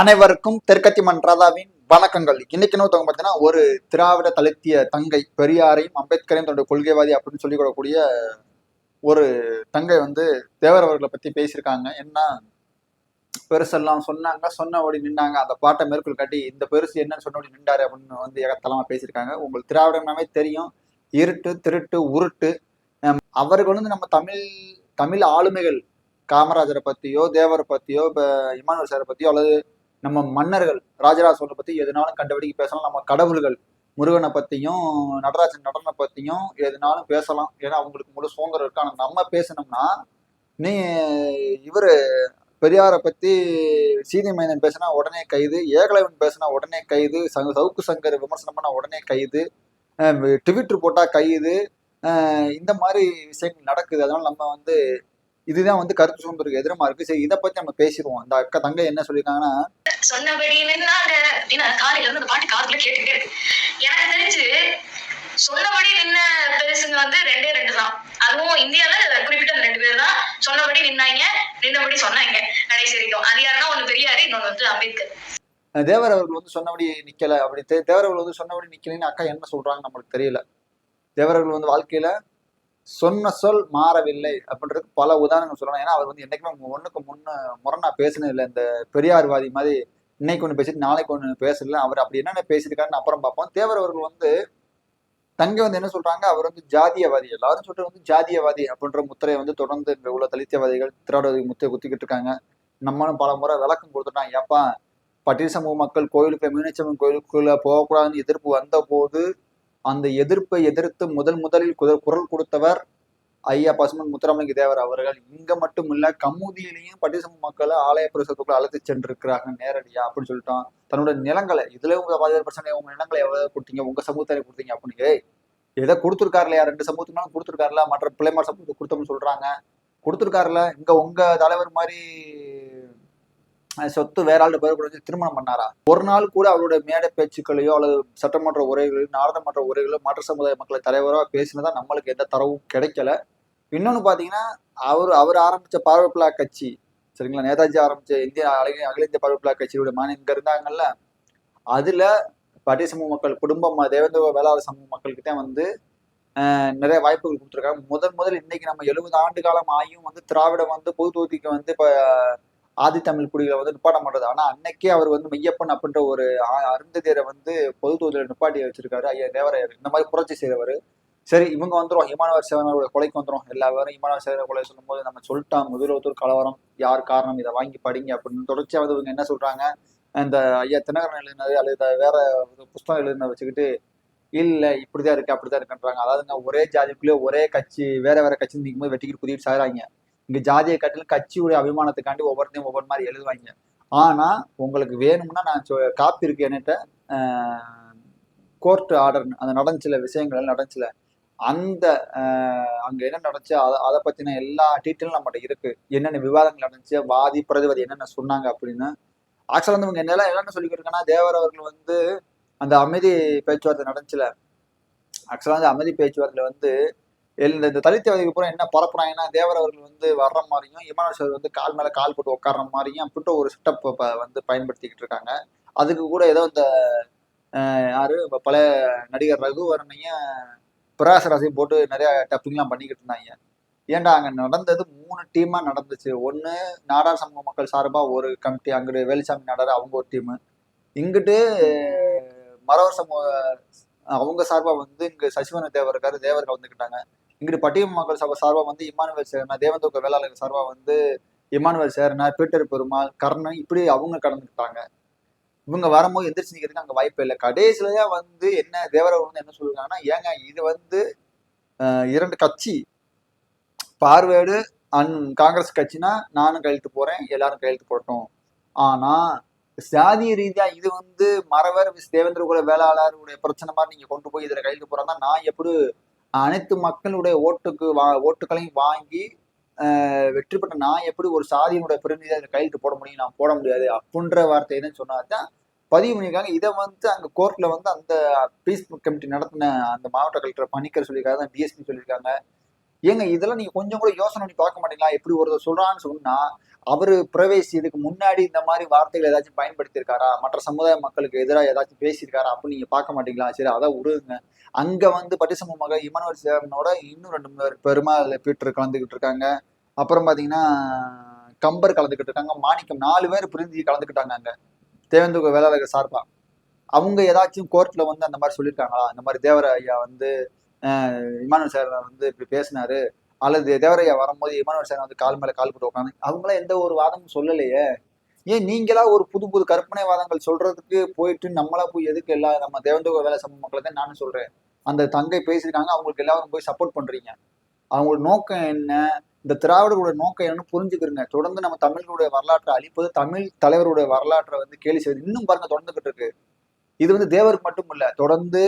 அனைவருக்கும் தெற்கத்தி மன்றாதாவின் வணக்கங்கள். இன்னைக்கு என்ன பார்த்தீங்கன்னா ஒரு திராவிட தலித்திய தங்கை பெரியாரையும் அம்பேத்கரையும் தன்னுடைய கொள்கைவாதி அப்படின்னு சொல்லிக் கொள்ளக்கூடிய ஒரு தங்கை வந்து தேவர் அவர்களை பத்தி பேசியிருக்காங்க. என்ன பெருசெல்லாம் சொன்னாங்க சொன்ன ஓடி நின்னாங்க. அந்த பாட்டை மேற்கொள் காட்டி இந்த பெருசு என்னன்னு சொன்னபடி நின்றாரு அப்படின்னு வந்து ஏகத்தலமா பேசியிருக்காங்க. உங்களுக்கு திராவிடனாவே தெரியும். இருட்டு திருட்டு உருட்டு. அவர்கள் வந்து நம்ம தமிழ் தமிழ் ஆளுமைகள் காமராஜரை பத்தியோ தேவரை பத்தியோ இப்ப இமானுவல் சாரை பத்தியோ அல்லது நம்ம மன்னர்கள் ராஜராஜ சோழனை பத்தி எதுனாலும் கண்டபடிக்கு பேசலாம். நம்ம கடவுள்கள் முருகனை பத்தியும் நடராஜன் நடனை பத்தியும் எதுனாலும் பேசலாம். ஏன்னா அவங்களுக்கு முழு சுதந்திரம் இருக்கு. ஆனா நம்ம பேசணும்னா நீ இவரு பெரியாரை பத்தி சீதை மைந்தன் பேசினா உடனே கைது ஏகலைவன் பேசினா உடனே கைது சங்க சவுக்கு சங்கர் விமர்சனம் பண்ணா உடனே கைது ட்விட்டர் போட்டா கைது இந்த மாதிரி விஷயங்கள் நடக்குது. அதனால நம்ம வந்து இதுதான் வந்து கருத்து சுதந்திரத்துக்கு எதிரமா இருக்கு. சரி இதை பத்தி நம்ம பேசிடுவோம். இந்த அக்கா தங்கை என்ன சொல்லியிருக்காங்கன்னா சொன்னபடி நின்னாங்க காலையில இருந்து அந்த பாட்டு காதுல இருக்கு. எனக்கு தெரிஞ்சு சொன்னபடி நின்ன பெருசுங்க வந்து ரெண்டே ரெண்டு தான். அதுவும் இந்தியால குறிப்பிட்ட அந்த ரெண்டு பேர் தான் சொன்னபடி நின்னாங்க நின்னபடி சொன்னாங்க. கடைசி வரைக்கும். அது யாருன்னா ஒண்ணு பெரியாரு இன்னொன்னு வந்து அம்பேத்கர். தேவர் அவர்கள் வந்து சொன்னபடி நிக்கல அப்படி தேவர் அவர்கள் வந்து சொன்னபடி நிக்கலைன்னு அக்கா என்ன சொல்றாங்க நம்மளுக்கு தெரியல. தேவர் அவர்கள் வந்து வாழ்க்கையில சொன்ன சொல் மாறவில்லை அப்படின்றதுக்கு பல உதாரணங்கள் சொல்லலாம் ஏன்னா அவர் வந்து என்றைக்குமே ஒண்ணுக்கு முன்னு முரணா பேசினது இல்லை. இந்த பெரியார்வாதி மாதிரி இன்னைக்கு ஒன்று பேசிட்டு நாளைக்கு ஒன்று பேசல. அவர் அப்படி என்னென்ன பேசியிருக்காருன்னு அப்புறம் பார்ப்போம். தேவர் அவர்கள் வந்து தங்க வந்து என்ன சொல்றாங்க? அவர் வந்து ஜாதியவாதி. எல்லாரும் சொல்றது வந்து ஜாதியவாதி அப்படின்ற முத்திரையை வந்து தொடர்ந்து இங்க உள்ள தலித்தியவாதிகள் திராவிடவாதி முத்திரை குத்திக்கிட்டு இருக்காங்க. நம்மளும் பல முறை விளக்கம் கொடுத்துட்டான் ஏப்பா பட்டியல் சமூக மக்கள் கோயிலுக்கு மீனாட்சியம்மன் கோயிலுக்குள்ள போகக்கூடாதுன்னு எதிர்ப்பு வந்த போது அந்த எதிர்ப்பை எதிர்த்து முதல் முதலில் குத- குரல் கொடுத்தவர் ஐயா பசுமன் முத்துராமலிங்க தேவர் அவர்கள். இங்க மட்டும் இல்ல கமுதியிலையும் பட்டிசம மக்களை ஆலய பிரசத்துக்குள்ள அழைத்து சென்றிருக்கிறாங்க நேரடியா அப்படின்னு சொல்லிட்டோம். தன்னோட நிலங்களை இதுல உங்க பாதிப்பு பிரச்சனை உங்க நிலங்களை எவ்வளவு கொடுத்தீங்க உங்க சமூகத்தை கொடுத்தீங்க அப்படின்னு ஏய், கொடுத்துருக்காரு இல்லையா ரெண்டு சமூகத்துனாலும் கொடுத்துருக்காருல மற்ற பிள்ளைமார் சமூகத்துக்கு கொடுத்தோம்னு சொல்றாங்க. கொடுத்துருக்காருல இங்க உங்க தலைவர் மாதிரி சொத்து வேற ஆள் பேர் கூட திருமணம் பண்ணாரா? ஒரு நாள் கூட அவருடைய மேடை பேச்சுக்களையோ அல்லது சட்டமன்ற உரைகளையோ நாடாளுமன்ற உரைகளோ மாற்று சமுதாய மக்களை தலைவரா பேசினதா நம்மளுக்கு எந்த தரவும் கிடைக்கல. இன்னொன்னு பாத்தீங்கன்னா அவர் அவர் ஆரம்பிச்ச பார்வப்பிலா கட்சி சரிங்களா? நேதாஜி ஆரம்பிச்ச இந்திய அகில அகில இந்திய பார்வப்பிலா கட்சியோட மாநிலம் இங்க இருந்தாங்கல்ல அதுல பட்டிய சமூக மக்கள் குடும்பம் தேவேந்திர வேளாளர் சமூக மக்களுக்கு தான் வந்து நிறைய வாய்ப்புகள் கொடுத்துருக்காங்க. முதன் முதல் இன்னைக்கு நம்ம எழுபது ஆண்டு காலம் ஆகியும் வந்து திராவிடம் வந்து பொது தொகுதிக்கு வந்து இப்போ ஆதித்தமிழ் குடிகளை வந்து நிப்பாட்ட மாட்டது ஆனா அன்னைக்கே அவர் வந்து மெய்யப்பன் அப்படின்ற ஒரு ஆ- அருந்ததியரை வந்து பொது தொகுதியில நிப்பாட்டி வச்சிருக்காரு. ஐயா தேவரையர். இந்த மாதிரி புரட்சி செய்தவர். சரி இவங்க வந்துடும் இமானவர் சேவனோட கொலைக்கு வந்துடும் எல்லா பேரும் இமானவர் சேவன கொலை சொல்லும்போது நம்ம சொல்லிட்டோம் முதலோத்தூர் கலவரம். யார் காரணம்? இதை வாங்கி படிங்க அப்படின்னு. தொடர்ச்சியா வந்து இவங்க என்ன சொல்றாங்க? இந்த ஐயா தினகரன் எழுதினது அல்லது வேற புஸ்தகம் எழுதின வச்சுக்கிட்டு இல்லை இப்படிதான் இருக்கு அப்படிதான் இருக்குன்றாங்க. அதாவதுங்க ஒரே ஜாதிக்குள்ளேயே ஒரே கட்சி வேற வேற கட்சி நிற்கும் போது வெட்டிக்கிட்டு குதிட்டு சாகுறாங்க. இங்க ஜாதியை காட்டிலும் கட்சியுடைய அபிமானத்துக்காண்டி ஒவ்வொருத்தையும் ஒவ்வொரு மாதிரி எழுதுவாங்க. ஆனா உங்களுக்கு வேணும்னா நான் சொ- காப்பி இருக்கு என்கிட்ட. கோர்ட் ஆர்டர் அந்த நடந்துச்சுல விஷயங்கள் எல்லாம் நடந்துச்சுல அந்த அங்க என்ன நடந்துச்சு அதை அதை பத்தின எல்லா டீட்டெயிலும் நம்மகிட்ட இருக்கு. என்னென்ன விவாதங்கள் நடந்துச்சு வாதி பிரதிவாதி என்னென்ன சொன்னாங்க அப்படின்னு. ஆக்சுவலா வந்து இவங்க என்னெல்லாம் என்னென்ன சொல்லி இருக்காங்கன்னா தேவர் அவர்கள் வந்து அந்த அமைதி பேச்சுவார்த்தை நடந்துச்சுல. ஆக்சுவலா அந்த அமைதி பேச்சுவார்த்தையில வந்து இந்த இந்த தலித்தவாதிக்கு பூரா என்ன பரப்புறாங்கன்னா தேவர் அவர்கள் வந்து வர்ற மாதிரியும் இமானுவல் சார் வந்து கால் மேல கால் போட்டு உட்கார்ற மாதிரியும் அப்படின்ட்டு ஒரு செட்டப் வந்து பயன்படுத்திக்கிட்டு இருக்காங்க. அதுக்கு கூட ஏதோ இந்த யாரு பல பழைய நடிகர் ரகுவரனையும் பிரகாசராசையும் போட்டு நிறைய டப்பிங்லாம் பண்ணிக்கிட்டு இருந்தாங்க. ஏன்டா அங்கே நடந்தது மூணு டீமாக நடந்துச்சு. ஒன்று நாடார் சமூக மக்கள் சார்பாக ஒரு கமிட்டி அங்கிட்டு வேலுசாமி நாடார் அவங்க ஒரு டீமு இங்கிட்டு மரவர் சமூக அவங்க சார்பாக வந்து இங்கே சசிவன தேவர் இருக்காரு தேவர்கள் வந்துக்கிட்டாங்க. இங்கிட்டு பட்டியம் மக்கள் சபை சார்பா வந்து இமானுவேல் சேர்னா தேவந்தோக்க வேளாளர் சார்பா வந்து இமானுவேல் சேர்னா பீட்டர் பெருமாள் கர்ணன் இப்படி அவங்க கடந்துக்கிட்டாங்க இவங்க வரும்போது எந்திரிச்சு நிற்கிறதுக்கு அங்க வாய்ப்பு இல்லை. கடைசியிலயா வந்து என்ன தேவரவர் வந்து என்ன சொல்லுவாங்கன்னா ஏங்க இது வந்து இரண்டு கட்சி. பார்வேடு அன் காங்கிரஸ் கட்சினா நானும் கையெழுத்து போறேன் எல்லாரும் கையெழுத்து போட்டோம் ஆனா சாதிய ரீதியா இது வந்து மறவர் விஸ் தேவேந்திர குல வேளாளருடைய பிரச்சனை மாதிரி நீங்க கொண்டு போய் இதுல கையெழுத்து போறாங்கன்னா நான் எப்படி அனைத்து மக்களுடைய ஓட்டுக்கு வா ஓட்டுகளையும் வாங்கி வெற்றி பெற்ற நான் எப்படி ஒரு சாதியினுடைய பிரதிநிதியா அதில் கையெழுத்து போட முடியும்? நான் போட முடியாது. அப்படின்ற வார்த்தை என்னன்னு சொன்னாதான் பதிவு பண்ணியிருக்காங்க. இதை வந்து அங்கே கோர்ட்டில் வந்து அந்த பீஸ் கமிட்டி நடத்தின அந்த மாவட்ட கலெக்டர் பணிக்கர் சொல்லியிருக்காங்க டிஎஸ்பி சொல்லியிருக்காங்க. ஏங்க இதெல்லாம் நீங்கள் கொஞ்சம் கூட யோசனை பண்ணி பார்க்க மாட்டீங்களா? எப்படி ஒருத்தர் சொல்கிறான்னு சொன்னால் அவர் பிரவேசி இதுக்கு முன்னாடி இந்த மாதிரி வார்த்தைகள் ஏதாச்சும் பயன்படுத்தியிருக்காரா? மற்ற சமுதாய மக்களுக்கு எதிராக ஏதாச்சும் பேசியிருக்காரா? அப்படின்னு நீங்க பார்க்க மாட்டீங்களா? சரி அதை விடுங்க அங்க வந்து பட்டிசம மக இமானுவல் சேவனோட இன்னும் ரெண்டு மூணு பெருமாள் பீட்டர் கலந்துக்கிட்டு இருக்காங்க. அப்புறம் பாத்தீங்கன்னா கம்பர் கலந்துக்கிட்டு இருக்காங்க. மாணிக்கம் நாலு பேர் பிரிஞ்சு கலந்துக்கிட்டாங்க அங்க. தேவேந்திர வேளாளர்கள் சார்பா. அவங்க ஏதாச்சும் கோர்ட்ல வந்து அந்த மாதிரி சொல்லியிருக்காங்களா? இந்த மாதிரி தேவர ஐயா வந்து அஹ், இமானுவல் சார் வந்து இப்படி பேசினாரு. அல்லது தேவரையா வரும்போது இமானுவல் சார் வந்து கால் மேல கால் போட்டு உட்காந்து அவங்களாம் எந்த ஒரு வாதமும் சொல்லலையே. ஏன் நீங்களா ஒரு புது புது கற்பனை வாதங்கள் சொல்றதுக்கு போயிட்டு நம்மளா போய் எதுக்கு எல்லா நம்ம தேவந்தோக வேலை சமூக மக்களை தான் நானும் சொல்றேன். அந்த தங்கை பேசியிருக்காங்க அவங்களுக்கு எல்லாரும் போய் சப்போர்ட் பண்றீங்க. அவங்களோட நோக்கம் என்ன? இந்த திராவிடர்களுடைய நோக்கம் என்னன்னு புரிஞ்சுக்கிறங்க. தொடர்ந்து நம்ம தமிழர்களுடைய வரலாற்றை அழிப்பது தமிழ் தலைவருடைய வரலாற்றை வந்து கேலி செய்வது இன்னும் பாருங்க தொடர்ந்துகிட்டு இருக்கு. இது வந்து தேவருக்கு மட்டும் இல்ல தொடர்ந்து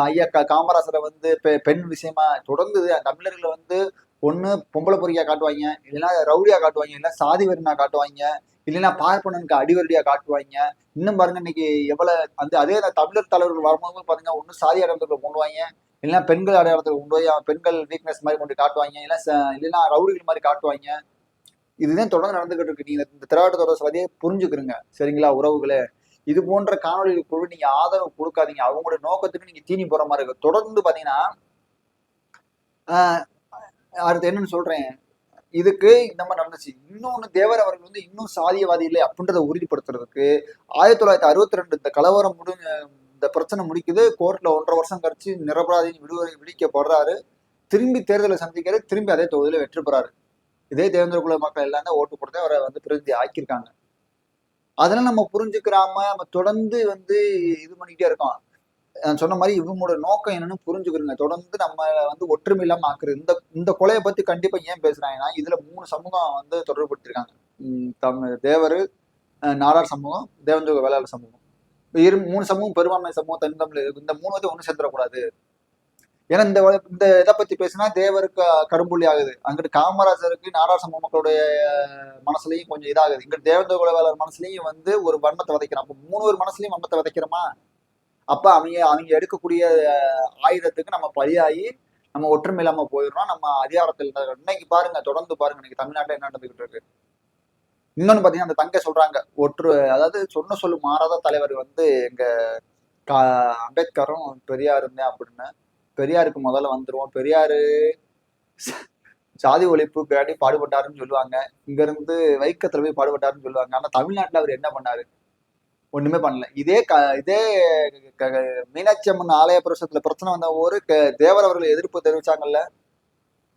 ஐயா காமராசரை வந்து பெ- பெண் விஷயமா தொடர்ந்து தமிழர்களை வந்து ஒன்று பொம்பளை பொறியா காட்டுவாங்க. இல்லைன்னா ரவுடியா காட்டுவாங்க. இல்லைன்னா சாதி வெறினா காட்டுவாங்க. இல்லைன்னா பார்ப்பனனுக்கு அடிவருடியா காட்டுவாங்க. இன்னும் பாருங்க இன்னைக்கு எவ்வளவு அந்த அதே தமிழர் தலைவர்கள் வரும்போது பாருங்க ஒன்றும் சாதி அடையாளத்துக்கு கொண்டு வாங்க இல்லைன்னா பெண்கள் அடையாளத்துக்கு கொண்டு போய் பெண்கள் வீக்னஸ் மாதிரி கொண்டு காட்டுவாங்க. இல்லைன்னா இல்லைன்னா ரவுடிகள் மாதிரி காட்டுவாங்க. இதுதான் தொடர்ந்து நடந்துகிட்டு இருக்கு. நீங்க இந்த திராவிடத்தோட சதியை புரிஞ்சுக்கிறீங்க. சரிங்களா உறவுகளே? இது போன்ற காணொலிகளுக்கு குழு நீங்க ஆதரவு கொடுக்காதீங்க. அவங்களோட நோக்கத்துக்கு நீங்க தீனி போற மாதிரி இருக்கு. தொடர்ந்து பாத்தீங்கன்னா ஆஹ் அடுத்து என்னன்னு சொல்றேன். இதுக்கு இந்த மாதிரி நடந்துச்சு. இன்னொன்னு தேவர் அவர்கள் வந்து இன்னும் சாதியவாதி இல்லை அப்படின்றத உறுதிப்படுத்துறதுக்கு ஆயிரத்தி தொள்ளாயிரத்தி அறுபத்தி ரெண்டு இந்த கலவரம் முடி இந்த பிரச்சனை முடிக்குது. கோர்ட்ல ஒன்றரை வருஷம் கழிச்சு நிரபராதின்னு விடுவரை விடிக்கப்படுறாரு திரும்பி தேர்தலை சந்திக்கிறாரு. திரும்பி அதே தொகுதியில வெற்றி பெறாரு. இதே தேவேந்திர குல மக்கள் எல்லாமே ஓட்டு கொடுத்து அவரை வந்து பிரதி ஆக்கியிருக்காங்க. அதெல்லாம் நம்ம புரிஞ்சுக்கிறாம நம்ம தொடர்ந்து வந்து இது பண்ணிக்கிட்டே இருக்கோம். நான் சொன்ன மாதிரி இவங்களோட நோக்கம் என்னன்னு புரிஞ்சுக்கிறோங்க. தொடர்ந்து நம்ம வந்து ஒற்றுமை இல்லாம ஆக்குறது. இந்த இந்த கொலையை பத்தி கண்டிப்பா ஏன் பேசுறாங்கன்னா இதுல மூணு சமூகம் வந்து தொடர்புபடுத்திருக்காங்க தமிழ் தேவர் நாடார் சமூகம் தேவந்தோக வேளாளர் சமூகம். இரு மூணு சமூகம் பெரும்பான்மை சமூகம் தனி தமிழ் இந்த மூணு வந்து ஒன்று சேர்ந்துடக்கூடாது. ஏன்னா இந்த இந்த இதை பத்தி பேசினா தேவருக்கு கரும்புள்ளி ஆகுது. அங்கிட்டு காமராஜருக்கு நாடார் சமூக மக்களுடைய மனசுலயும் கொஞ்சம் இதாகுது. இங்கிட்டு தேவேந்திர குலவேலர் மனசுலயும் வந்து ஒரு வன்மத்தை விதைக்கிறோம் அப்ப மூணு ஒரு மனசுலயும் வன்மத்தை விதைக்கிறோமா? அப்ப அவங்க அவங்க எடுக்கக்கூடிய ஆயுதத்துக்கு நம்ம பலியாகி நம்ம ஒற்றுமை இல்லாம போயிடுறோம். நம்ம அதிகாரத்தில் இன்னைக்கு பாருங்க தொடர்ந்து பாருங்க இன்னைக்கு தமிழ்நாட்டில் என்ன நடந்துகிட்டு இருக்கு. இன்னொன்னு பாத்தீங்கன்னா அந்த தங்கை சொல்றாங்க ஒற்று அதாவது சொன்ன சொல்லு மாறாத தலைவர் வந்து எங்க கா அம்பேத்கரும் பெரியாருமே இருந்தேன் அப்படின்னு. பெரியாருக்கு முதல்ல வந்துருவோம். பெரியாரு சாதி சாதி ஒழிப்புக்காண்டி பாடுபட்டாருன்னு சொல்லுவாங்க. இங்க இருந்து வைக்கத்துல போய் பாடுபட்டாருன்னு சொல்லுவாங்க. ஆனா தமிழ்நாட்டுல அவர் என்ன பண்ணாரு? ஒண்ணுமே பண்ணல. இதே க இதே மீனாட்சி அம்மன் ஆலய பிரசத்துல பிரச்சனை வந்த ஒரு தேவர் அவர்கள் எதிர்ப்பு தெரிவிச்சாங்கல்ல.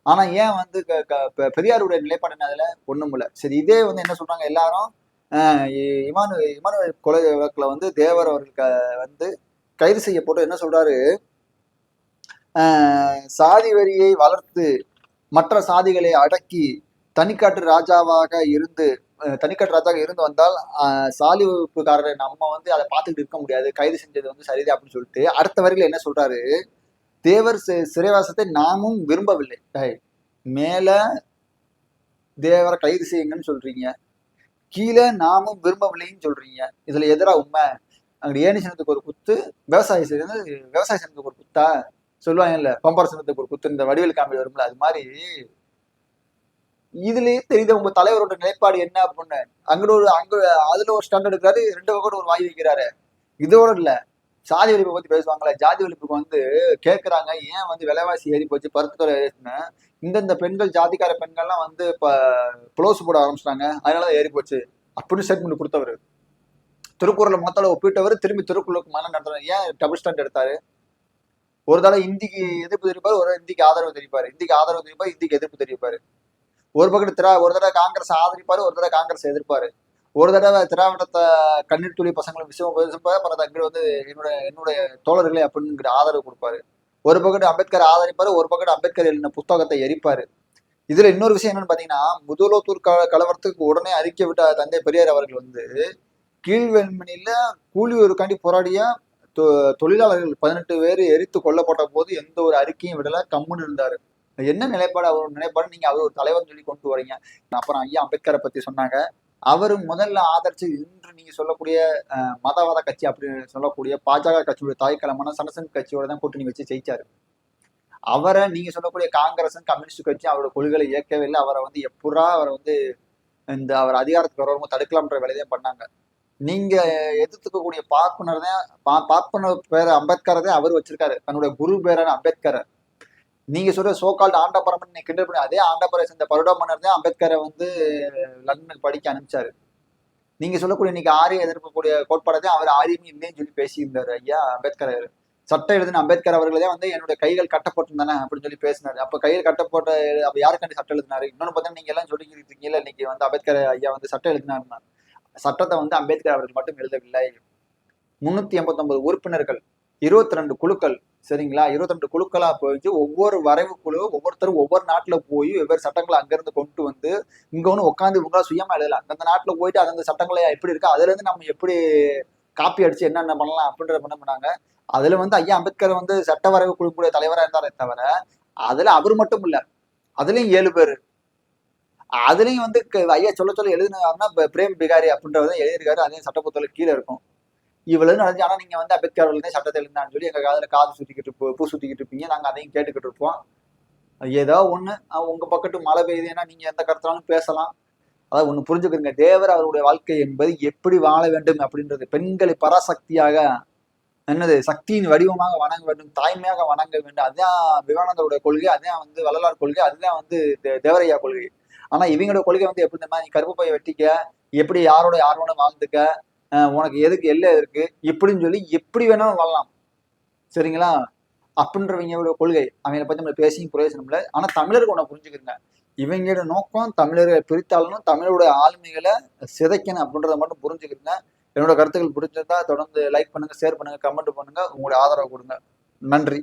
ஆனா ஏன் வந்து க- க- பெரியாருடைய நிலைப்பாடு என்ன அதுல? ஒண்ணும் இல்லை. சரி இதே வந்து என்ன சொல்றாங்க எல்லாரும்? ஆஹ் இமானு இமானுவேல் கொலை வழக்குல வந்து தேவர் அவர்கள் க- வந்து கைது செய்யப்பட்டு என்ன சொல்றாரு? சாதி வரியை வளர்த்து மற்ற சாதிகளை அடக்கி தனிக்காட்டு ராஜாவாக இருந்து தனிக்காட்டு ராஜாவாக இருந்து வந்தால் சாலி சாதி வகுப்புக்காரரை நம்ம வந்து அதை பார்த்துக்கிட்டு இருக்க முடியாது. கைது செஞ்சது வந்து சரிதான் அப்படின்னு சொல்லிட்டு அடுத்த வரையில் என்ன சொல்றாரு? தேவர் சிறைவாசத்தை நாமும் விரும்பவில்லை. மேல தேவரை கைது செய்யுங்கன்னு சொல்றீங்க. கீழே நாமும் விரும்பவில்லைன்னு சொல்றீங்க. இதுல எதிரா உண்மை. அங்கே ஏணி சனத்துக்கு ஒரு குத்து விவசாய சின்ன விவசாய சனத்துக்கு ஒரு குத்தா? சொல்லுவாங்க இல்ல பம்பர சின்னத்துக்கு ஒரு குத்து இந்த வடிவேல் காமெடி வரும்ல அது மாதிரி. இதுலயே தெரியுது உங்க தலைவரோட நிலைப்பாடு என்ன அப்படின்னு. அங்கிட்ட ஒரு அங்க அதுல ஒரு ஸ்டாண்ட் எடுக்கிறாரு ரெண்டு பக்கம் ஒரு வாய் வைக்கிறாரு. இதோட இல்ல சாதி ஒழிப்பை பத்தி பேசுவாங்களே ஜாதி ஒழிப்புக்கு வந்து கேட்கறாங்க ஏன் வந்து விலைவாசி ஏறி போச்சு பருத்துறை ஏறிச்சுன்னு. இந்தந்த பெண்கள் ஜாதிக்கார பெண்கள்லாம் வந்து இப்ப ப்ளவுஸ் போட ஆரம்பிச்சிட்டாங்க அதனாலதான் ஏறி போச்சு அப்படின்னு ஸ்டேட்மெண்ட் கொடுத்தவர். திருக்குறளை மொத்தல ஒப்பிட்டவர் திரும்பி திருக்குறளுக்கு மன நடத்துறாரு. ஏன் டபுள் ஸ்டாண்ட் எடுத்தாரு? ஒரு தடவை இந்திக்கு எதிர்ப்பு தெரிவிப்பாரு ஒரு இந்திக்கு ஆதரவு தெரிவிப்பாரு. இந்திக்கு ஆதரவு தெரிவிப்பாரு இந்திக்கு எதிர்ப்பு தெரிவிப்பாரு. ஒரு பக்கத்து திரா ஒரு தடவை காங்கிரஸ் ஆதரிப்பாரு ஒரு தடவை காங்கிரஸ் எதிர்ப்பாரு. ஒரு தடவை திராவிடத்தை கண்ணீர் துளி பசங்களை விஷயம் பேசுப்பாரு அப்புறம் அங்கிட்டு வந்து என்னோட என்னுடைய தோழர்களே அப்படிங்கிற ஆதரவு கொடுப்பாரு. ஒரு பக்கத்து அம்பேத்கர் ஆதரிப்பாரு ஒரு பக்கத்து அம்பேத்கர் எழுதின புத்தகத்தை எரிப்பாரு. இதுல இன்னொரு விஷயம் என்னன்னு பாத்தீங்கன்னா முதலோத்தூர் க கலவரத்துக்கு உடனே அறிக்கை விட்ட தந்தை பெரியார் அவர்கள் வந்து கீழ்வெண்மணியில கூலி ஒருக்காண்டி போராடிய தொழிலாளர்கள் பதினெட்டு பேர் எரித்து கொல்லப்பட்ட போது எந்த ஒரு அறிக்கையும் விடல கம்முன்னு இருந்தாரு. என்ன நிலைப்பாடு அவர் நிலைப்பாடு நீங்க அவர் ஒரு தலைவர் சொல்லி கொண்டு வரீங்க. அப்புறம் ஐயா அம்பேத்கரை பத்தி சொன்னாங்க. அவரு முதல்ல ஆதரிச்சு இன்று நீங்க சொல்லக்கூடிய அஹ், மதவாத கட்சி அப்படின்னு சொல்லக்கூடிய பாஜக கட்சியோட தாய்க்கலமான சனசன் கட்சியோட தான் கூட்டணி வச்சு ஜெயிச்சாரு. அவரை நீங்க சொல்லக்கூடிய காங்கிரஸ் கம்யூனிஸ்ட் கட்சி அவரோட கொள்கைகளை இயக்கவே இல்லை. அவரை வந்து எப்படா அவரை வந்து இந்த அவர் அதிகாரத்துக்கு வரவங்க தடுக்கலாம்ன்ற வேலையை பண்ணாங்க. நீங்க எதிர்த்துக்கக்கூடிய பார்ப்பனர் தான் பா- பார்ப்பனர் பேர் அம்பேத்கர் தான் அவர் வச்சிருக்காரு. தன்னுடைய குரு பேரான அம்பேத்கர். நீங்க சொல்ற சோகால்டு ஆண்டபரமன் நீங்க கிண்டல் பண்ணி அதே ஆண்டபரை சேர்ந்த பருடா மன்னர் தான் அம்பேத்கரை வந்து லண்டனுக்கு படிக்க அனுப்பிச்சாரு. நீங்க சொல்லக்கூடிய இன்னைக்கு ஆரிய எதிர்க்கக்கூடிய கோட்பாடை தான் அவர் ஆரியமே இல்லைன்னு சொல்லி பேசியிருந்தாரு ஐயா அம்பேத்கர் சட்டம் எழுதின அம்பேத்கர் அவர்களே வந்து என்னோட கைகள் கட்டப்பட்டிருந்தானே அப்படின்னு சொல்லி பேசினாரு. அப்ப கையில் கட்டப்பட்ட அப்ப யாருக்காண்டி சட்டம் எழுதினாரு? இன்னொன்னு பார்த்தா நீங்க எல்லாம் சொல்லிக்கிட்டு இருக்கீங்கல்ல இன்னைக்கு வந்து அம்பேத்கர் ஐயா வந்து சட்டம் எழுதினாருன்னா. சட்டத்தை வந்து அம்பேத்கர் அவர்கள் மட்டும் எழுதவில்லை. முன்னூத்தி எண்பத்தொன்பது உறுப்பினர்கள் இருபத்தி ரெண்டு குழுக்கள் சரிங்களா? இருபத்தி ரெண்டு குழுக்களா போயிட்டு ஒவ்வொரு வரைவு குழு ஒவ்வொருத்தரும் ஒவ்வொரு நாட்டுல போய் வெவ்வேறு சட்டங்களை அங்கிருந்து கொண்டு வந்து இங்க ஒன்று உட்காந்து இவங்களா சுயமா எழுதலாம் அந்த நாட்டுல போயிட்டு அந்த சட்டங்களை எப்படி இருக்கு அதுல இருந்து நம்ம எப்படி காப்பி அடிச்சு என்னென்ன பண்ணலாம் அப்படின்றத பண்ண பண்ணாங்க அதுல வந்து ஐயா அம்பேத்கர் வந்து சட்ட வரைவு குழுக்குடைய தலைவரா இருந்தாரே தவிர அதுல அவர் மட்டும் இல்ல அதுலயும் ஏழு பேர். அதுலயும் வந்து ஐயா சொல்ல சொல்ல எழுதினாருன்னா பிரேம் பிகாரி அப்படின்றவர் தான் எழுதியிருக்காரு. அதையும் சட்ட புத்தகம் கீழே இருக்கும். இவ்வளவு நடந்துச்சு. ஆனா நீங்க வந்து அம்பேத்கர் அவர்கள் சட்டத்தை எழுந்தான்னு சொல்லி எங்க காதல காது சுத்திக்கிட்டு பூ சுத்திக்கிட்டு இருப்பீங்க. நாங்க அதையும் கேட்டுக்கிட்டு இருப்போம். ஏதோ ஒண்ணு உங்க பக்கத்து மழை பெய்யுதுன்னா நீங்க எந்த கருத்தாலும் பேசலாம். அதாவது ஒண்ணு புரிஞ்சுக்கிறீங்க தேவர் அவருடைய வாழ்க்கை என்பது எப்படி வாழ வேண்டும் அப்படின்றது. பெண்களை பராசக்தியாக என்னது சக்தியின் வடிவமாக வணங்க வேண்டும் தாய்மையாக வணங்க வேண்டும். அதுதான் விவேகானந்தருடைய கொள்கை அதுதான் வந்து வள்ளலார் கொள்கை அதுதான் வந்து தேவரையா கொள்கை. ஆனா இவங்களோட கொள்கை வந்து எப்படி தெரியுமா? நீ கருப்பு பைய வெட்டிக்க எப்படி யாரோட யாரோட வாழ்ந்துக்க உனக்கு எதுக்கு எல்லை இருக்கு இப்படின்னு சொல்லி எப்படி வேணாலும் வாழலாம். சரிங்களா? அப்படின்றவங்களோட கொள்கை. அவங்கள பத்தி நம்ம பேசியும் பிரயோஜனம் இல்லை. ஆனா தமிழருக்கு உன்னை புரிஞ்சுக்கிறங்க இவங்களோட நோக்கம் தமிழர்களை பிரித்தாளனும் தமிழோட ஆளுமைகளை சிதைக்கணும் அப்படின்றத மட்டும் புரிஞ்சுக்கிறங்க என்னோட கருத்துக்கள் பிடிச்சிருந்தா தொடர்ந்து லைக் பண்ணுங்க ஷேர் பண்ணுங்க கமெண்ட் பண்ணுங்க. உங்களுடைய ஆதரவு கொடுங்க. நன்றி.